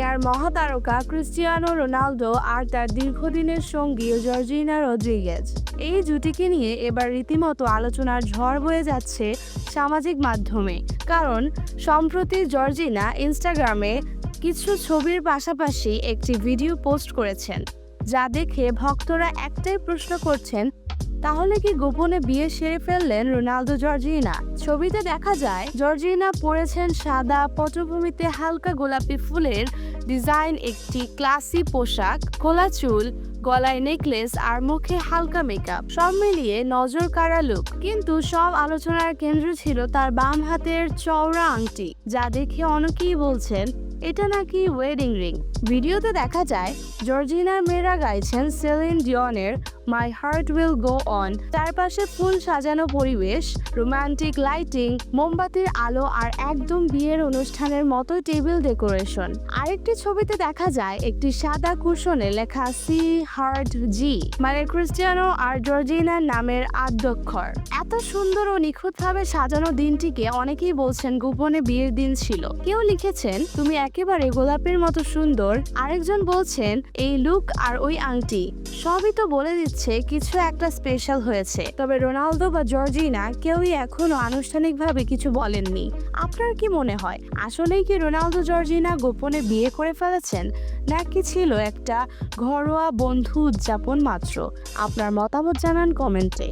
দুনিয়ার মহাতারকা Cristiano Ronaldo আর তার দীর্ঘদিনের সঙ্গী জর্জিনা রদ্রিগেজ এই জুটিকে নিয়ে এবার রীতিমতো আলোচনার ঝড় বয়ে যাচ্ছে সামাজিক মাধ্যমে। কারণ, সম্প্রতি জর্জিনা ইনস্টাগ্রামে কিছু ছবির পাশাপাশি একটি ভিডিও পোস্ট করেছেন, যা দেখে ভক্তরা একটাই প্রশ্ন করছেন, তাহলে কি গোপনে বিয়ে সেরে ফেললেন রোনালদো জর্জিনা? ছবিতে দেখা যায়, জর্জিনা পরেছেন সাদা পটভূমিতে হালকা গোলাপি ফুলের ডিজাইন একটি ক্লাসি পোশাক, খোলা চুল, গলায় নেকলেস আর মুখে হালকা মেকআপ সব মিলিয়ে নজর কাড়া লুক কিন্তু সব আলোচনার কেন্দ্র ছিল তার বাম হাতের চওড়া আংটি, যা দেখে অনেকেই বলছেন, এটা নাকি ওয়েডিং রিং ভিডিওতে দেখা যায়, জর্জিনার মেয়েরা গাইছেন Celine ডিওনের my heart will go on চারপাশে ফুল সাজানো পরিবেশ রোমান্টিক লাইটিং মোমবাতির আলো আর একদম বিয়ের অনুষ্ঠানের মতো টেবিল ডেকোরেশন আরেকটি ছবিতে দেখা যায় একটি সাদা কুশনে লেখা সি হার্ট জি মানে ক্রিস্টিয়ানো আর জর্জিনার নামের আদ্যক্ষর। এত সুন্দর ও নিখুঁতভাবে সাজানো দিনটিকে অনেকেই বলছেন গোপনে বিয়ের দিন ছিল। কেউ লিখেছেন, তুমি একেবারে গোলাপের মতো সুন্দর। আরেকজন বলছেন, এই লুক আর ওই আংটি। সবই তো বলে দিচ্ছে কিছু একটা স্পেশাল হয়েছে। তবে রোনালদো বা জর্জিনা কেউই এখনও আনুষ্ঠানিকভাবে কিছু বলেননি। আপনার কি মনে হয়, আসলেই কি রোনালদো, জর্জিনা গোপনে বিয়ে করে ফেলেছেন? নাকি ছিল একটা ঘরোয়া বন্ধু উদযাপন মাত্র? আপনার মতামত জানান কমেন্টে।